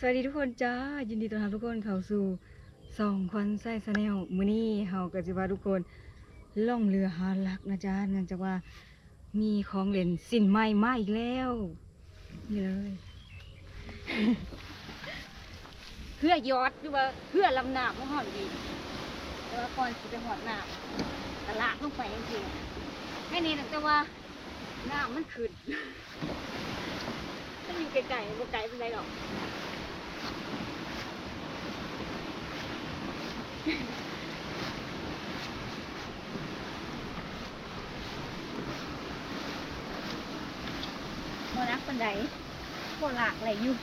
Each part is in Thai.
สวัสดีทุกคนจ้า ยินดีต้อนรับทุกคนเข้าสู่สองควันไส้สแนลมือนี้เฮาก็สิว่าทุกคนล่องเรือหาลักนะจ๊ะเนื่องจากว่ามีของเล่นสินใหม่มาอีกแล้วนี่เลยเพื่อยอดหรือว่าเพื่อลำหน้ำของหอนดีแต่ว่าก่อนสิไปหอดน้ำตลาดลงไปจริงๆแค่นี้นะแต่ว่าหน้ำมันขึ้นมันอยู่ไกลๆบ่ไกลเป็นไรหรอก โมนักปันไดโมลากอะไรอยู่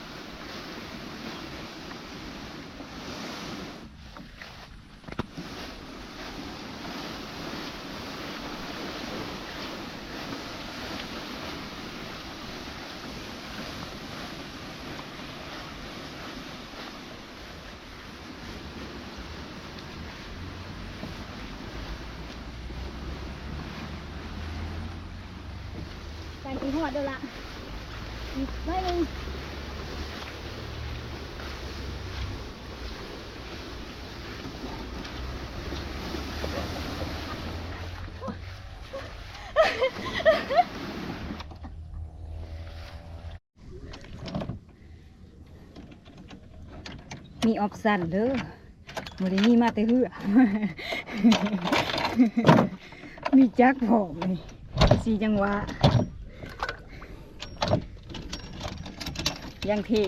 หัวเดียวละอีกไม่นึงมีออปชันเด้อบ่ได้มีมาแต่เหือมีจักผอมนี่สีจังหวะ ยังเท่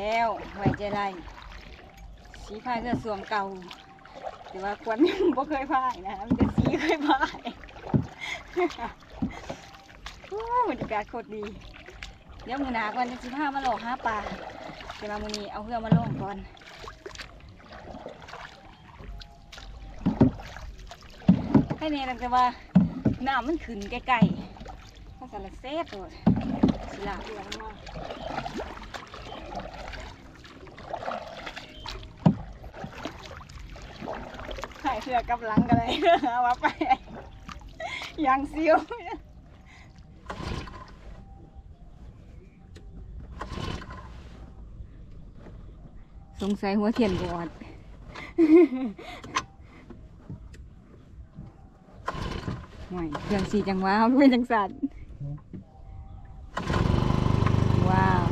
แล้วไว้ใจไรสีพายเสื้อสวมเก่าแต่ว่าควันยังบ่เคยพายนะมันจะสีเคยพายโอ้บรรยากาศโคตรดี เดี๋ยวมือหนาก่อนจะสิพามาหลอกหาปลาเดี๋ยวมามือนี้เอาเรือมาล่องก่อนให้เนี่ยแต่ว่าน้ำมันขึ้นใกล้ๆถ้าสารเซฟตัวสิลาเรือมาายเสือกับหลังกันเลยว่าไปยางเซียวสงสัยหัวเทียนบอดหน่อยเครื่องสีจังว้าวเป็นจังสันว้าว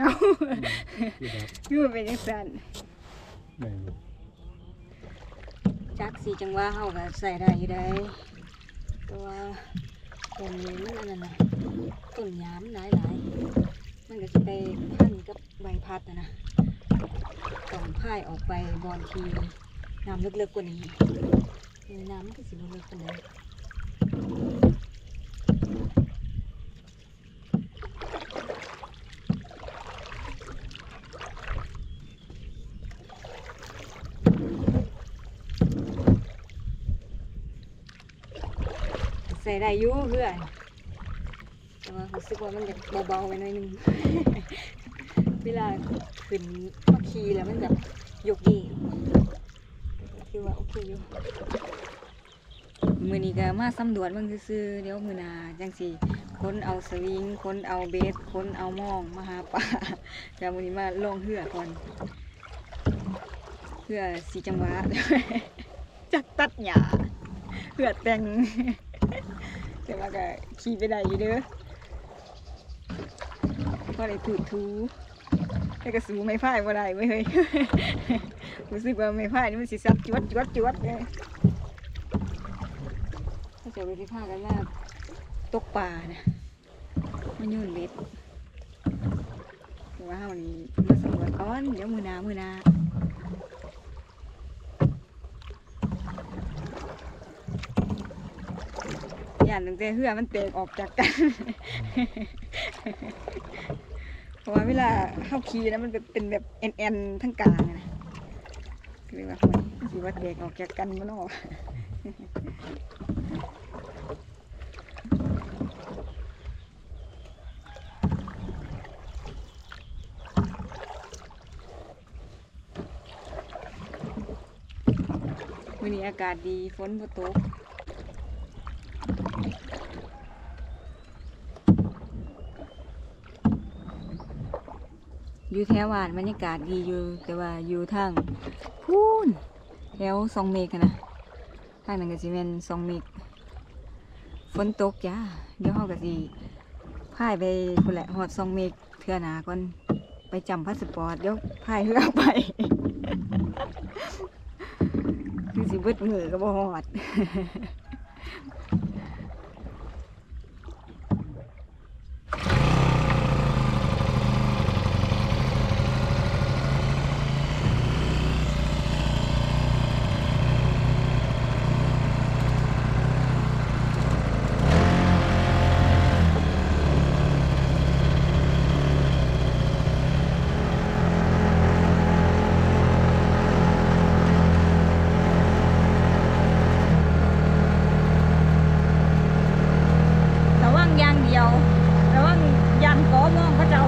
เอา คือ แบบคือมันเป็นจังสันแม่นจักสีจังหว่าเฮาก็ใส่ได้อยู่ได้แตัวาต้นนี้มันอันนั้นน่ะต้นยามหลายหลายๆมันก็จะไปพันกับใบไผ่พัดนะนะต้องพายออกไปบอนทีน้ำลึกๆกว่านี้เออน้ำมันก็สิบลึกกว่านี้ ส่ได้อยู่เพื่อนแต่ว่ารู้สึกว่ามันจะเบาๆไปหน่อยนึง เวลาขึ้นมาขี่แล้วมันแบบยกเองคือว่าโอเคอยู่มือนี้ก็มาสำรวจเบิ่งซื่อๆเดี๋ยวมือหนาจังสิค้นเอาสวิงค้นเอาเบสค้นเอามองมาหาปลาเดี๋ยวมือนี้มาลองเหือก่อนเหือสีจังหวะจักตัดหญ้าเหือแต่ง แต่ว่าก็ขี่ไปได้อยู่เด้อพอได้ถูทูแต่ก็สูไม่พ่ายบ่ได้เว้เฮ้ยรู้สึกว่าไม่พ่ายนี่มันสิซับจวดจวดจวดเลยถ้าจะไปที่ผ้ากันว่าตกป่านะมันยุ่นเบ็ดว่าเฮานี่มาสำรวจก่อนเดี๋ยวมือหนามือหนา ย่านตั้งแต่เหือมันเตกออกจากกัน เพราะว่าเวลาเข้าขี่นะมันเป็นแบบแอนแอนๆทั้งกลางนะก็เลยว่าโอ้ยสิว่าเด็กออกจากกันมันออกวันนี้อากาศดีฝนบ่ตก อยู่แถวหวานบรรยากาศดีอยู่ แต่ว่าอยู่ทางพูนแถวซองเมกนะทางนั้นก็สิเป็นซองเมกฝนตกจ้าเดี๋ยวเฮาก็สิพายไปพุ่นแหละฮอดซองเมกเทื่อหนาก่อนไปจำพาสปอร์ตเดี๋ยวพายเรือไปคือสิเบิดมือก็บ่ฮอด ระวังอย่างเดียว ระวังยันก้อมองพระเจ้า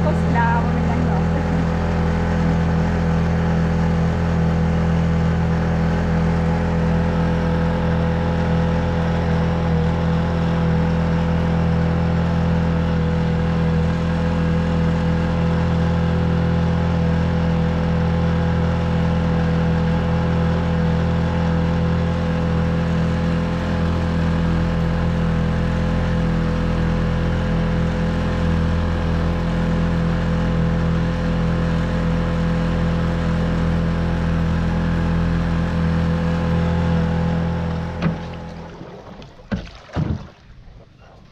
เขาสิดาวมันเป็นหยังหรอก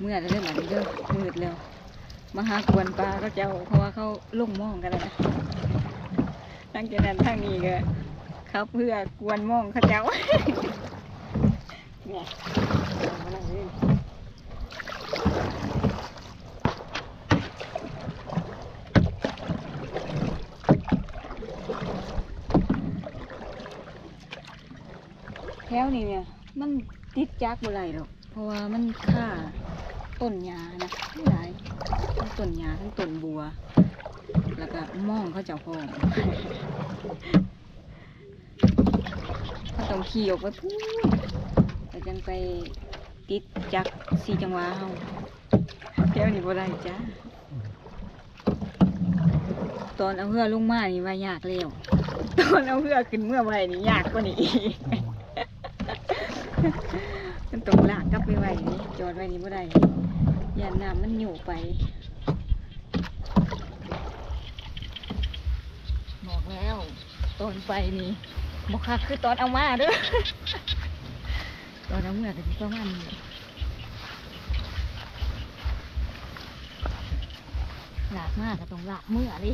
เมื่อจะเริ่มหลังเด้อมืดแล้วมาหากวนปลาก็เจ้าเพราะว่าเขาลุ่มมองกันแล้วนะตั้งแต่นั้นทางนี้ก็ครับเพื่อกวนมองเขาเจ้าเนี่ยมานั่งเล่นแถวนี้เนี่ย มันติดจักบ่ไรหรอก เพราะว่ามันค่า ต้นหญ้านะไม่หลายทั้งต้นหญ้าทั้งต้นบัว แล้วก็มองเขาเจ้าพองเขาต้องขี่ออกไปพูดแต่จังไปติดจักสีจังหวะเฮาแถวนี้บ่ได้จ้าตอนเอาเรือลงมานี่ว่ายากแล้วตอนเอาเรือขึ้นเมื่อไหร่นี่ยากกว่านี้อีก มันต้องลากกลับไปไว้นี่จอดไว้นี่บ่ได้อย่าน้ำมันอยู่ไปบอกแล้วตอนไปนี่บอกค่ะคือตอนเอามาเด้อตอนเอาเมื่อก็สิประมาณนี้เฮาลากมากก็ต้องลากเมื่อดิ